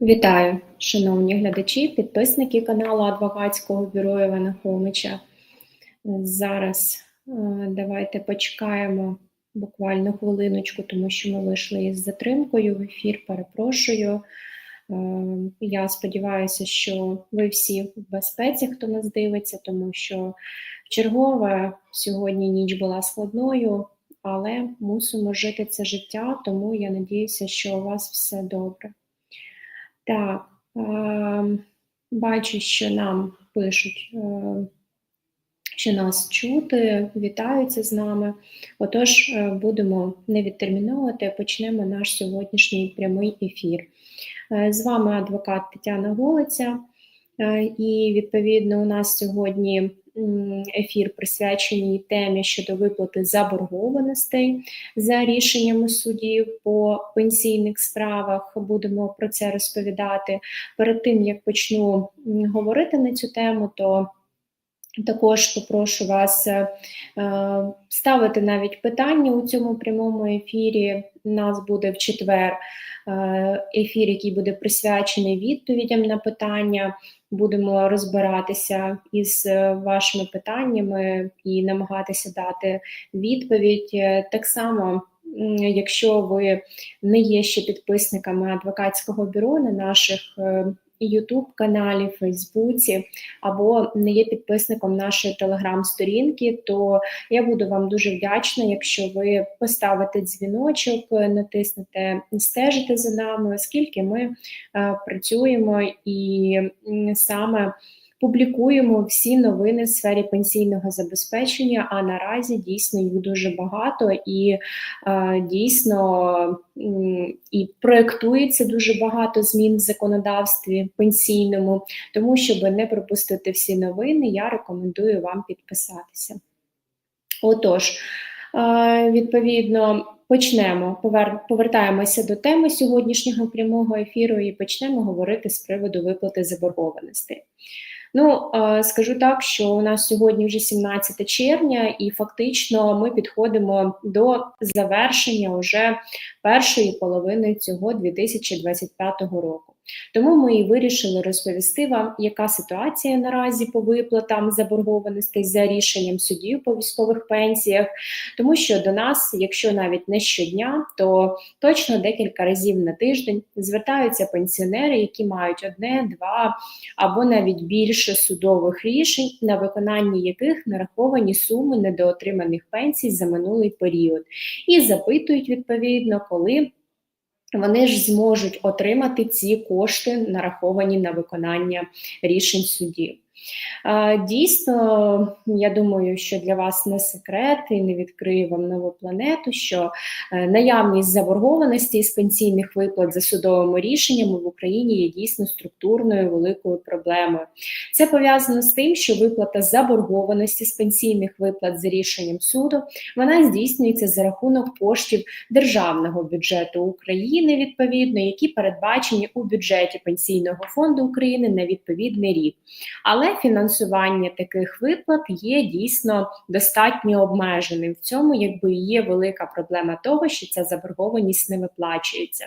Вітаю, шановні глядачі, підписники каналу Адвокатського бюро Івана Хомича. Зараз е, давайте почекаємо буквально хвилиночку, тому що ми вийшли із затримкою в ефір. Перепрошую. Е, Я сподіваюся, що ви всі в безпеці, хто нас дивиться, тому що чергове сьогодні ніч була складною, але мусимо жити це життя, тому я надіюся, що у вас все добре. Так, е, бачу, що нам пишуть, е, що нас чути, вітаються з нами. Отож, е, будемо не відтерміновувати, почнемо наш сьогоднішній прямий ефір. Е, з вами адвокат Тетяна Голиця, і відповідно у нас сьогодні ефір присвячений темі щодо виплати заборгованостей за рішеннями судів по пенсійних справах. Будемо про це розповідати. Перед тим як почну говорити на цю тему, то також попрошу вас е, ставити навіть питання у цьому прямому ефірі. У нас буде в четвер е, ефір, який буде присвячений відповідям на питання будемо розбиратися із е, вашими питаннями і намагатися дати відповідь. Е, так само, якщо ви не є ще підписниками адвокатського бюро на наших е, Ютуб каналі, Фейсбуці або не є підписником нашої телеграм-сторінки, то я буду вам дуже вдячна, якщо ви поставите дзвіночок, натиснете стежите за нами, оскільки ми е, працюємо і саме публікуємо всі новини в сфері пенсійного забезпечення. А наразі дійсно їх дуже багато і е, дійсно і проектується дуже багато змін в законодавстві пенсійному. Тому, щоб не пропустити всі новини, я рекомендую вам підписатися. Отож, е, відповідно. Почнемо, повертаємося до теми сьогоднішнього прямого ефіру і почнемо говорити з приводу виплати заборгованості. Ну скажу так, що у нас сьогодні вже 17 червня, і фактично ми підходимо до завершення уже першої половини цього 2025 року. Тому ми і вирішили розповісти вам, яка ситуація наразі по виплатам заборгованостей за рішенням судів по військових пенсіях, тому що до нас, якщо навіть не щодня, то точно декілька разів на тиждень звертаються пенсіонери, які мають одне, два або навіть більше судових рішень, на виконанні яких нараховані суми недоотриманих пенсій за минулий період, і запитують відповідно, коли вони ж зможуть отримати ці кошти, нараховані на виконання рішень судів. Дійсно, я думаю, що для вас не секрет і не відкрию вам нову планету, що е, наявність заборгованості з пенсійних виплат за судовими рішеннями в Україні є дійсно структурною великою проблемою. Це пов'язано з тим, що виплата заборгованості з пенсійних виплат за рішенням суду вона здійснюється за рахунок коштів державного бюджету України, відповідно, які передбачені у бюджеті Пенсійного фонду України на відповідний рік. Але фінансування таких виплат є дійсно достатньо обмеженим. В цьому якби є велика проблема того, що ця заборгованість не виплачується.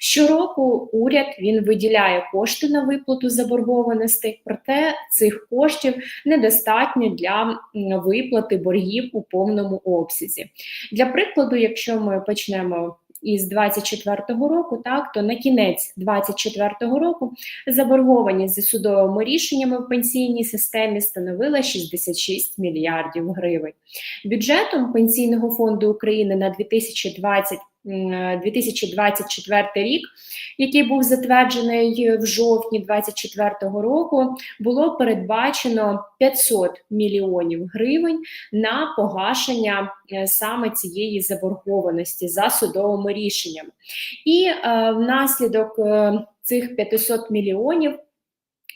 Щороку уряд він виділяє кошти на виплату заборгованості, проте цих коштів недостатньо для виплати боргів у повному обсязі. Для прикладу, якщо ми почнемо із 24-го року, так то на кінець 24-го року заборгованість за судовими рішеннями в пенсійній системі становила 66 мільярдів гривень. Бюджетом пенсійного фонду України на 2020 2024 рік, який був затверджений в жовтні 2024 року, було передбачено 500 мільйонів гривень на погашення е, саме цієї заборгованості за судовими рішеннями. І е, внаслідок е, цих 500 мільйонів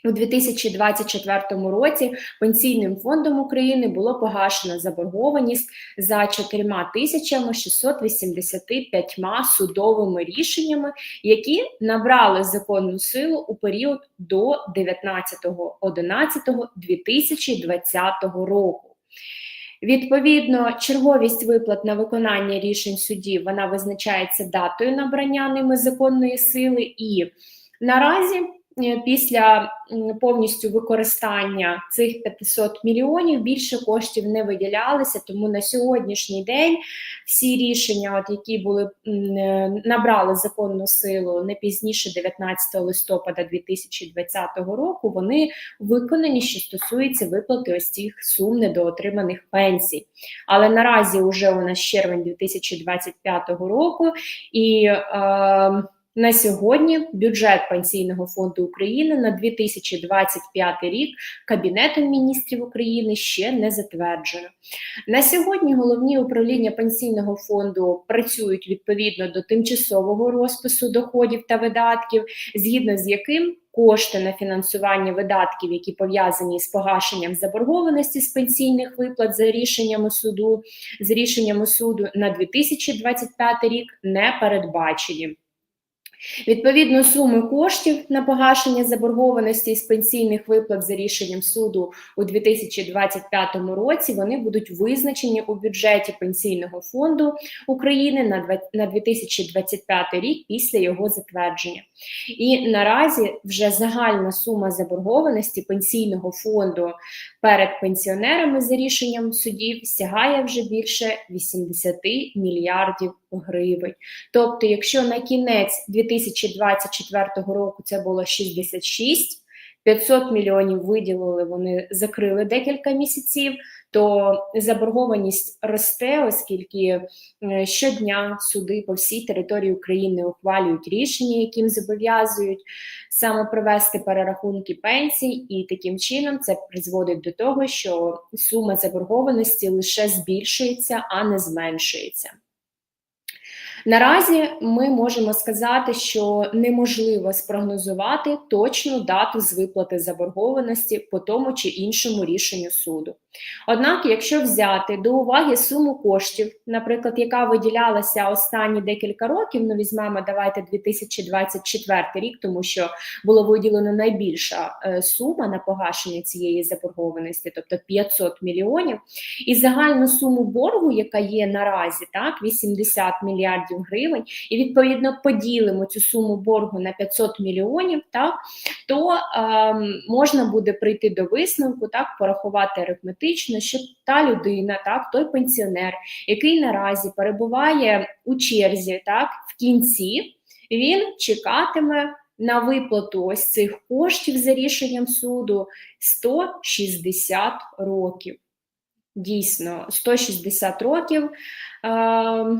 у 2024 році пенсійним фондом України було погашено заборгованість за 4685 судовими рішеннями, які набрали законну силу у період до 19.11.2020 року. Відповідно, черговість виплат на виконання рішень судів вона визначається датою набрання ними законної сили і Наразі після повністю використання цих 500 мільйонів більше коштів не виділялися, тому на сьогоднішній день всі рішення, от які були е, набрали законну силу не пізніше 19 листопада 2020 року, вони виконані, що стосується виплати ось цих сум недоотриманих пенсій. Але наразі вже у нас червень 2025 року, і е, на сьогодні бюджет Пенсійного фонду України на 2025 рік Кабінетом міністрів України ще не затверджено. На сьогодні головні управління пенсійного фонду працюють відповідно до тимчасового розпису доходів та видатків, згідно з яким кошти на фінансування видатків, які пов'язані з погашенням заборгованості з пенсійних виплат за рішеннями суду, з рішеннями суду на 2025 рік не передбачені. Відповідно, суми коштів на погашення заборгованості з пенсійних виплат за рішенням суду у 2025 році вони будуть визначені у бюджеті Пенсійного фонду України на два- на 2025 рік після його затвердження. І наразі вже загальна сума заборгованості пенсійного фонду перед пенсіонерами за рішенням судів сягає вже більше 80 мільярдів гривень. Тобто, якщо на кінець 2024 року це було 66, 500 мільйонів виділили, вони закрили декілька місяців, то заборгованість росте, оскільки е, щодня суди по всій території України ухвалюють рішення, яким зобов'язують саме провести перерахунки пенсій, і таким чином це призводить до того, що сума заборгованості лише збільшується, а не зменшується. Наразі ми можемо сказати, що неможливо спрогнозувати точну дату з виплати заборгованості по тому чи іншому рішенню суду. Однак, якщо взяти до уваги суму коштів, наприклад, яка виділялася останні декілька років, ну візьмемо, давайте 2024 рік, тому що було виділено найбільша е, сума на погашення цієї заборгованості, тобто 500 мільйонів, і загальну суму боргу, яка є наразі, так 80 мільярдів гривень, і відповідно поділимо цю суму боргу на 500 мільйонів, так то ем, можна буде прийти до висновку, так порахувати арифметично, що та людина, так той пенсіонер, який наразі перебуває у черзі, так в кінці, він чекатиме. На виплату ось цих коштів за рішенням суду 160 років. Дійсно, 160 років. Е,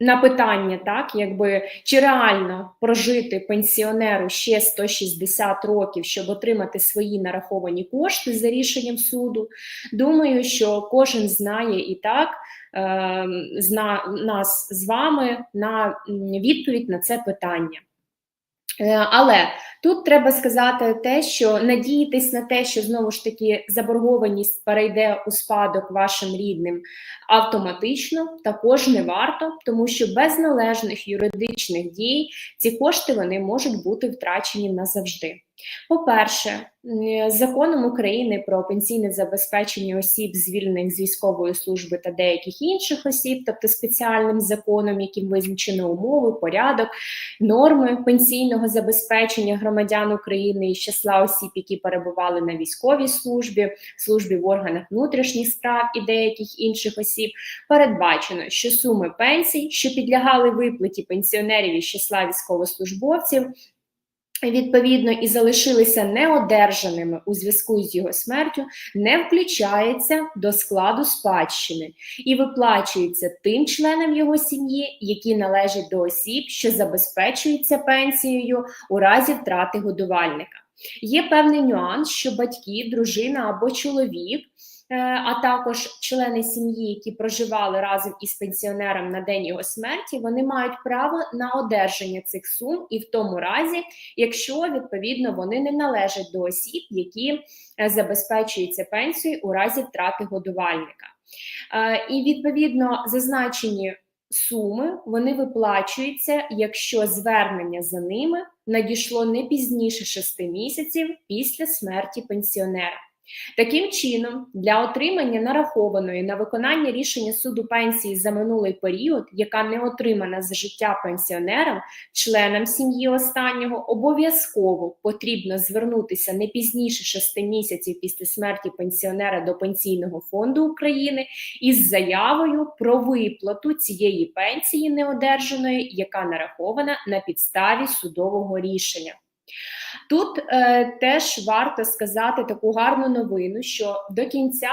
на питання, так, якби чи реально прожити пенсіонеру ще 160 років, щоб отримати свої нараховані кошти за рішенням суду. Думаю, що кожен знає і так е, зна нас з вами на відповідь на це питання. Е, але тут треба сказати те, що надіятись на те, що знову ж таки заборгованість перейде у спадок вашим рідним автоматично, також не варто, тому що без належних юридичних дій ці кошти вони можуть бути втрачені назавжди. По-перше, законом України про пенсійне забезпечення осіб, звільнених з військової служби та деяких інших осіб, тобто спеціальним законом, яким визначено умови, порядок, норми пенсійного забезпечення громадян України із числа осіб, які перебували на військовій службі, службі в органах внутрішніх справ і деяких інших осіб, передбачено, що суми пенсій, що підлягали виплаті пенсіонерів із числа військовослужбовців, відповідно і залишилися неодержаними у зв'язку з його смертю, не включається до складу спадщини і виплачується тим членам його сім'ї, які належать до осіб, що забезпечуються пенсією у разі втрати годувальника. Є певний нюанс, що батьки, дружина або чоловік а також члени сім'ї, які проживали разом із пенсіонером на день його смерті, вони мають право на одержання цих сум, і в тому разі, якщо відповідно вони не належать до осіб, які е, забезпечуються пенсією у разі втрати годувальника. Е, і відповідно зазначені. Суми вони виплачуються, якщо звернення за ними надійшло не пізніше 6 місяців після смерті пенсіонера. Таким чином, для отримання нарахованої на виконання рішення суду пенсії за минулий період, яка не отримана за життя пенсіонерам, членам сім'ї останнього, обов'язково потрібно звернутися не пізніше 6 місяців після смерті пенсіонера до Пенсійного фонду України із заявою про виплату цієї пенсії неодержаної, яка нарахована на підставі судового рішення. Тут е, теж варто сказати таку гарну новину, що до кінця,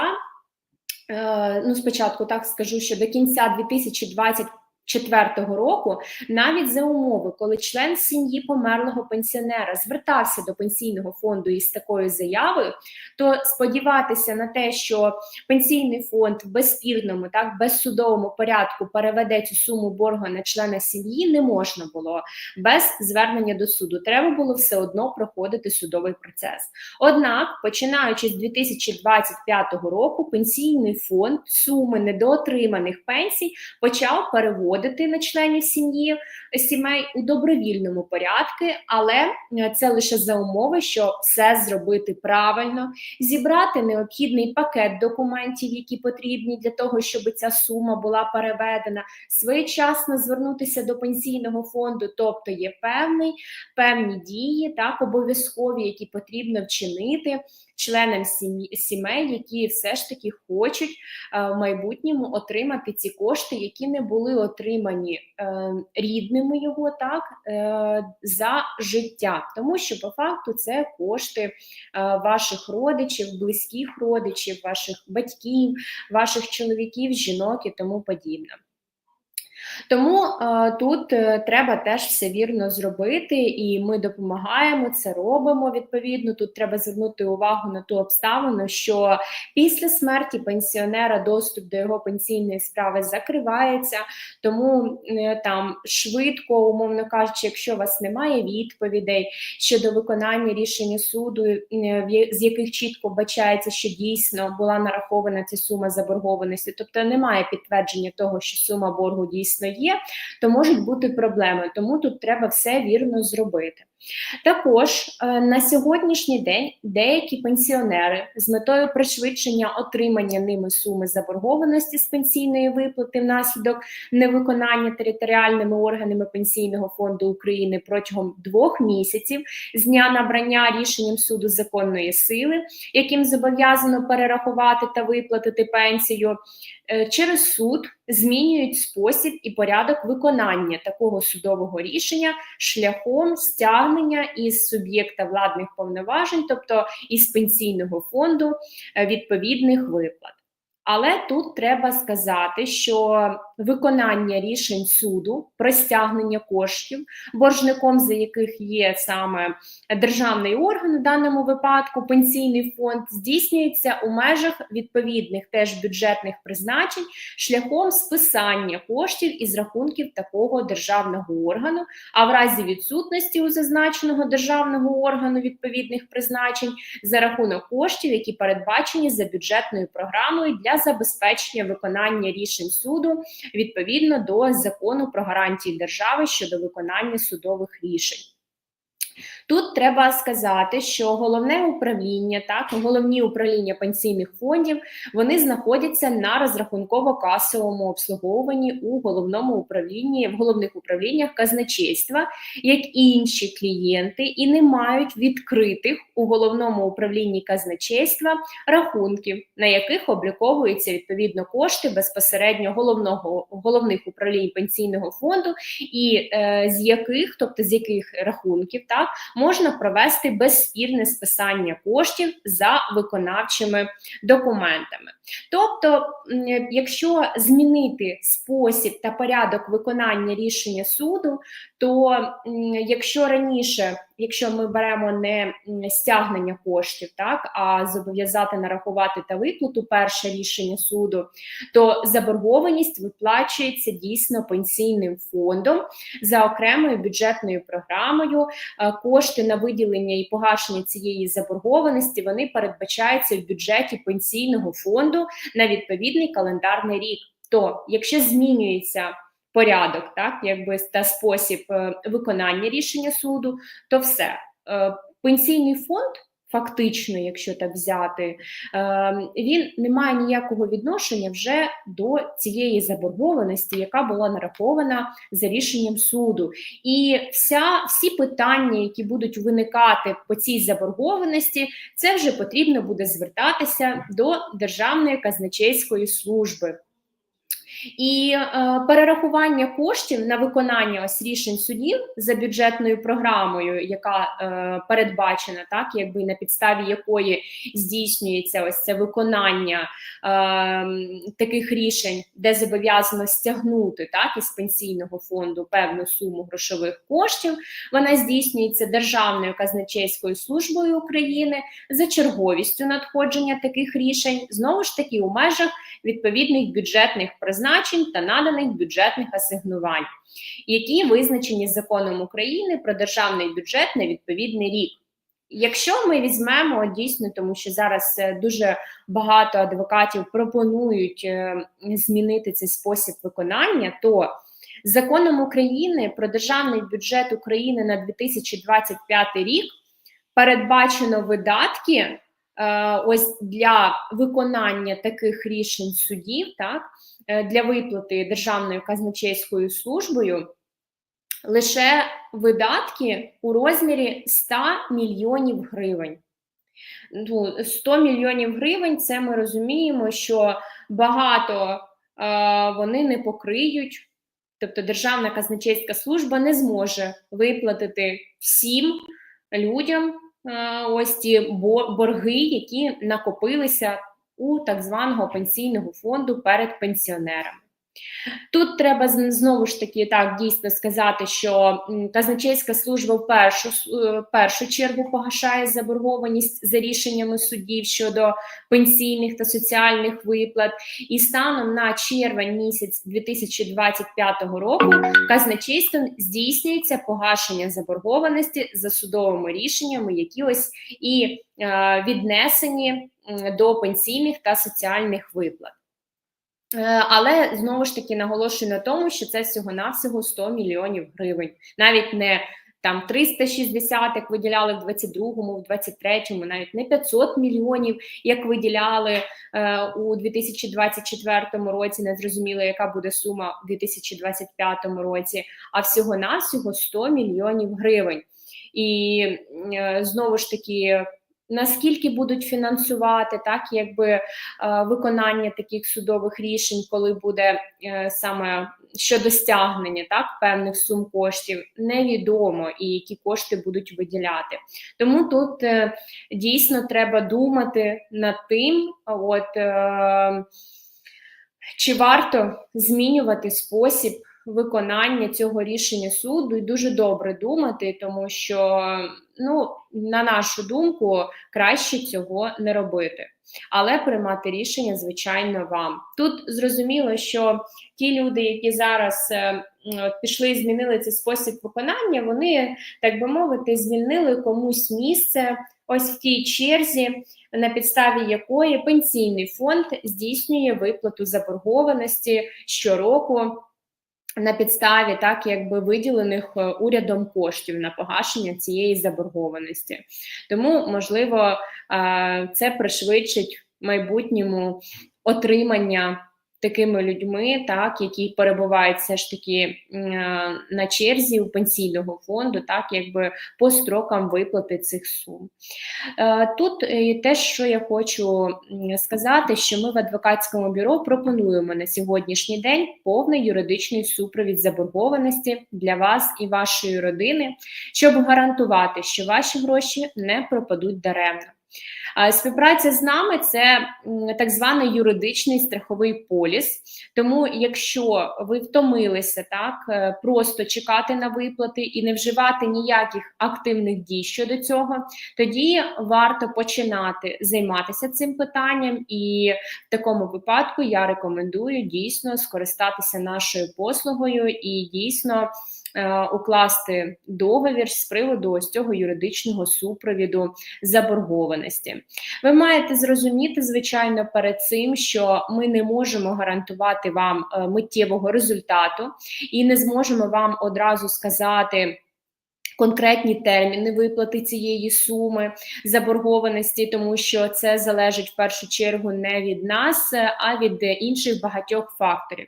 е, ну спочатку так скажу, що до кінця 2020 Четвертого року, навіть за умови, коли член сім'ї померлого пенсіонера звертався до пенсійного фонду із такою заявою, то сподіватися на те, що пенсійний фонд в безспірному, так безсудовому порядку переведе цю суму боргу на члена сім'ї, не можна було без звернення до суду. Треба було все одно проходити судовий процес. Однак, починаючи з 2025 року, пенсійний фонд суми недоотриманих пенсій почав переводити переводити на членів сім'ї сімей у добровільному порядку, але е, це лише за умови, що все зробити правильно, зібрати необхідний пакет документів, які потрібні для того, щоб ця сума була переведена, своєчасно звернутися до пенсійного фонду, тобто є певний певні дії, так обов'язкові, які потрібно вчинити членам сімей, які все ж таки хочуть е, в майбутньому отримати ці кошти, які не були отримані е, рідними його так е, за життя, тому що по факту це кошти ваших родичів, близьких родичів, ваших батьків, ваших чоловіків, жінок і тому подібне. Тому е, тут е, треба теж все вірно зробити, і ми допомагаємо це робимо відповідно. Тут треба звернути увагу на ту обставину, що після смерті пенсіонера доступ до його пенсійної справи закривається, тому е, там швидко, умовно кажучи, якщо у вас немає відповідей щодо виконання рішення суду, з яких чітко бачається, що дійсно була нарахована ця сума заборгованості, тобто немає підтвердження того, що сума боргу дійсно є, то можуть бути проблеми. Тому тут треба все вірно зробити. Також е, на сьогоднішній день деякі пенсіонери з метою пришвидшення отримання ними суми заборгованості з пенсійної виплати внаслідок невиконання територіальними органами Пенсійного фонду України протягом двох місяців з дня набрання рішенням суду законної сили, яким зобов'язано перерахувати та виплатити пенсію. Е, через суд змінюють спосіб і порядок виконання такого судового рішення шляхом стягнення із суб'єкта владних повноважень, тобто із пенсійного фонду е, відповідних виплат. Але тут треба сказати, що виконання рішень суду про стягнення коштів, боржником за яких є саме державний орган, у даному випадку пенсійний фонд, здійснюється у межах відповідних теж бюджетних призначень шляхом списання коштів із рахунків такого державного органу, а в разі відсутності у зазначеного державного органу відповідних призначень за рахунок коштів, які передбачені за бюджетною програмою для забезпечення виконання рішень суду відповідно до закону про гарантії держави щодо виконання судових рішень. Тут треба сказати, що головне управління, так головні управління пенсійних фондів, вони знаходяться на розрахунково-касовому обслуговуванні у головному управлінні, в головних управліннях казначейства, як і інші клієнти, і не мають відкритих у головному управлінні казначейства рахунків, на яких обліковуються відповідно кошти безпосередньо головного головних управлінь пенсійного фонду, і е, з яких, тобто з яких рахунків, так можна провести безспірне списання коштів за виконавчими документами. Тобто, якщо змінити спосіб та порядок виконання рішення суду, то якщо раніше якщо ми беремо не стягнення коштів, так а зобов'язати нарахувати та виплату перше рішення суду, то заборгованість виплачується дійсно пенсійним фондом за окремою бюджетною програмою. Кошти на виділення і погашення цієї заборгованості вони передбачаються в бюджеті пенсійного фонду на відповідний календарний рік. То, якщо змінюється порядок, так якби та спосіб е, виконання рішення суду, то все е, пенсійний фонд фактично, якщо так взяти, ем, він не має ніякого відношення вже до цієї заборгованості, яка була нарахована за рішенням суду. І вся, всі питання, які будуть виникати по цій заборгованості, це вже потрібно буде звертатися до Державної казначейської служби. І е, перерахування коштів на виконання ось рішень судів за бюджетною програмою, яка е, передбачена, так якби на підставі якої здійснюється ось це виконання е, таких рішень, де зобов'язано стягнути так із пенсійного фонду певну суму грошових коштів. Вона здійснюється Державною казначейською службою України за черговістю надходження таких рішень знову ж таки у межах відповідних бюджетних призначень та наданих бюджетних асигнувань, які визначені законом України про державний бюджет на відповідний рік. Якщо ми візьмемо дійсно, тому що зараз е, дуже багато адвокатів пропонують е, змінити цей спосіб виконання, то законом України про державний бюджет України на 2025 рік передбачено видатки ось для виконання таких рішень судів, так е, для виплати Державною казначейською службою. Лише видатки у розмірі 100 мільйонів гривень. Ну, 100 мільйонів гривень це ми розуміємо, що багато е, вони не покриють, тобто Державна казначейська служба не зможе виплатити всім людям Е, ось ті борги, які накопилися у так званого пенсійного фонду перед пенсіонерами. Тут треба знову ж таки так дійсно сказати, що казначейська служба в першу е, першу чергу погашає заборгованість за рішеннями судів щодо пенсійних та соціальних виплат, і станом на червень місяць 2025 року казначейством здійснюється погашення заборгованості за судовими рішеннями, які ось і е, віднесені до пенсійних та соціальних виплат. Е, але знову ж таки наголошую на тому, що це всього-навсього 100 мільйонів гривень, навіть не там 360, як виділяли в 22-му, в 23-му, навіть не 500 мільйонів, як виділяли е, у 2024 році. Не зрозуміло, яка буде сума у 2025 році, а всього-навсього 100 мільйонів гривень. І е, знову ж таки Наскільки будуть фінансувати так, якби е, виконання таких судових рішень, коли буде е, саме щодо стягнення так певних сум коштів, невідомо і які кошти будуть виділяти. Тому тут е, дійсно треба думати над тим, от чи варто змінювати спосіб виконання цього рішення суду, і дуже добре думати, тому що, ну, на нашу думку, краще цього не робити. Але приймати рішення, звичайно, вам. Тут зрозуміло, що ті люди, які зараз е, пішли і змінили цей спосіб виконання, вони, так би мовити, звільнили комусь місце ось в тій черзі, на підставі якої пенсійний фонд здійснює виплату заборгованості щороку на підставі так якби виділених е, урядом коштів на погашення цієї заборгованості. Тому, можливо, це пришвидшить майбутньому отримання такими людьми, так які перебувають все ж таки е, на черзі у пенсійного фонду, так якби по строкам виплати цих сум. Е, тут е, те, що я хочу сказати, що ми в адвокатському бюро пропонуємо на сьогоднішній день повний юридичний супровід заборгованості для вас і вашої родини, щоб гарантувати, що ваші гроші не пропадуть даремно. Співпраця з нами це так званий юридичний страховий поліс. Тому, якщо ви втомилися так, е, просто чекати на виплати і не вживати ніяких активних дій щодо цього, тоді варто починати займатися цим питанням, і в такому випадку я рекомендую дійсно скористатися нашою послугою і дійсно. Е, укласти договір з приводу ось цього юридичного супровіду заборгованості. Ви маєте зрозуміти, звичайно, перед цим, що ми не можемо гарантувати вам е, миттєвого результату і не зможемо вам одразу сказати конкретні терміни виплати цієї суми заборгованості, тому що це залежить в першу чергу не від нас, а від інших багатьох факторів.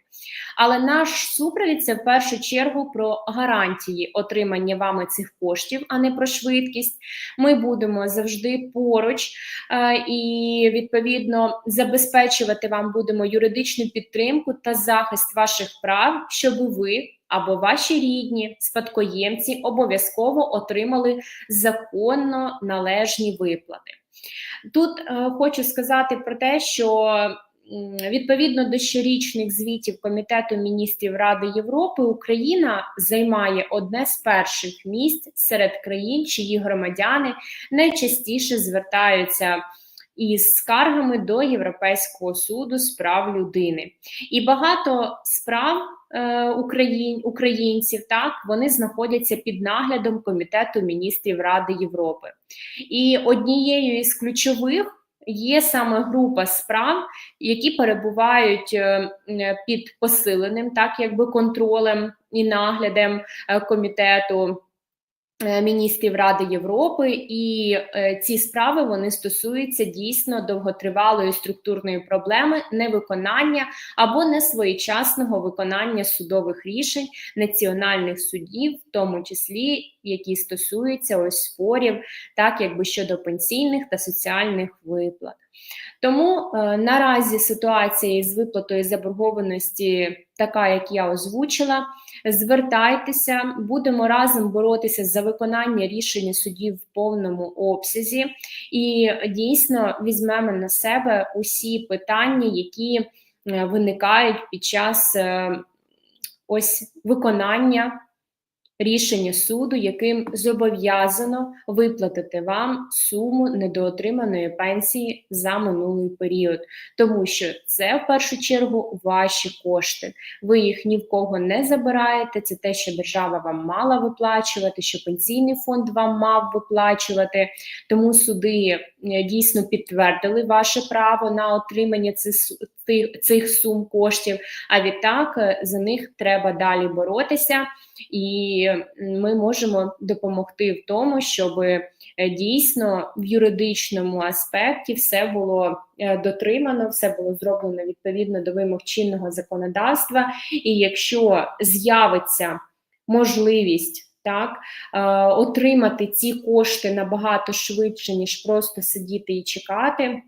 Але наш супровід це в першу чергу про гарантії отримання вами цих коштів, а не про швидкість. Ми будемо завжди поруч е, і відповідно забезпечувати вам будемо юридичну підтримку та захист ваших прав, щоб ви або ваші рідні спадкоємці обов'язково отримали законно належні виплати. Тут е, хочу сказати про те, що відповідно до щорічних звітів Комітету міністрів Ради Європи Україна займає одне з перших місць серед країн, чиї громадяни найчастіше звертаються. Із скаргами до Європейського суду з прав людини, і багато справ україн, українців так вони знаходяться під наглядом Комітету міністрів Ради Європи. І однією із ключових є саме група справ, які перебувають е, під посиленим, так якби контролем і наглядом е, комітету. Е, міністрів Ради Європи, і е, ці справи вони стосуються дійсно довготривалої структурної проблеми невиконання або несвоєчасного виконання судових рішень національних судів, в тому числі які стосуються ось спорів, так якби щодо пенсійних та соціальних виплат. Тому е, наразі ситуація з виплатою заборгованості така, як я озвучила. Звертайтеся, будемо разом боротися за виконання рішення судів в повному обсязі, і дійсно візьмемо на себе усі питання, які е, виникають під час е, ось виконання рішення суду, яким зобов'язано виплатити вам суму недоотриманої пенсії за минулий період, тому що це в першу чергу ваші кошти. Ви їх ні в кого не забираєте. Це те, що держава вам мала виплачувати, що пенсійний фонд вам мав виплачувати. Тому суди е, дійсно підтвердили ваше право на отримання цих цих сум коштів. А відтак е, за них треба далі боротися, і ми можемо допомогти в тому, щоб е, дійсно в юридичному аспекті все було е, дотримано, все було зроблено відповідно до вимог чинного законодавства. І якщо з'явиться можливість так, отримати ці кошти набагато швидше, ніж просто сидіти і чекати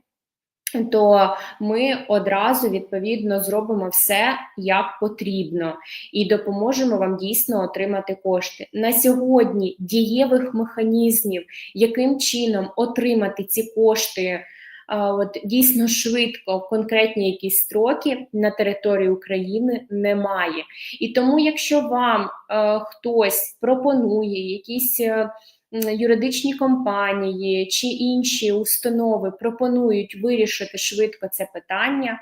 то ми одразу відповідно зробимо все як потрібно і допоможемо вам дійсно отримати кошти на сьогодні. Дієвих механізмів, яким чином отримати ці кошти. От дійсно швидко конкретні якісь строки на території України немає. І тому, якщо вам е, хтось пропонує якісь е, юридичні компанії чи інші установи пропонують вирішити швидко це питання,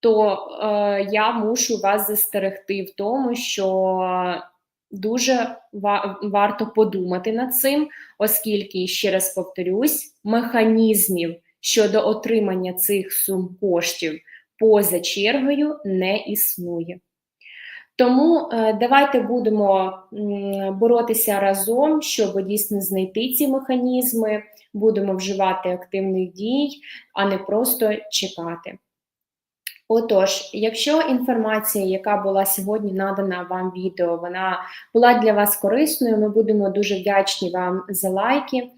то е, я мушу вас застерегти в тому, що дуже ва варто подумати над цим, оскільки, ще раз повторюсь, механізмів щодо отримання цих сум коштів поза чергою не існує. Тому е, давайте будемо боротися разом, щоб дійсно знайти ці механізми, будемо вживати активних дій, а не просто чекати. Отож, якщо інформація, яка була сьогодні надана вам відео, вона була для вас корисною, ми будемо дуже вдячні вам за лайки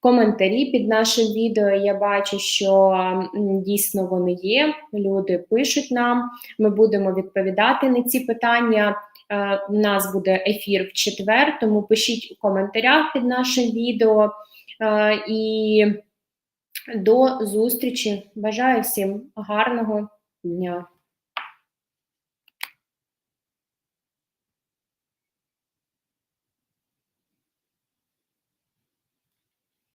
коментарі під нашим відео. Я бачу, що дійсно вони є. Люди пишуть нам, ми будемо відповідати на ці питання. Е, у нас буде ефір в четвер, тому пишіть у коментарях під нашим відео. Е, і до зустрічі. Бажаю всім гарного дня.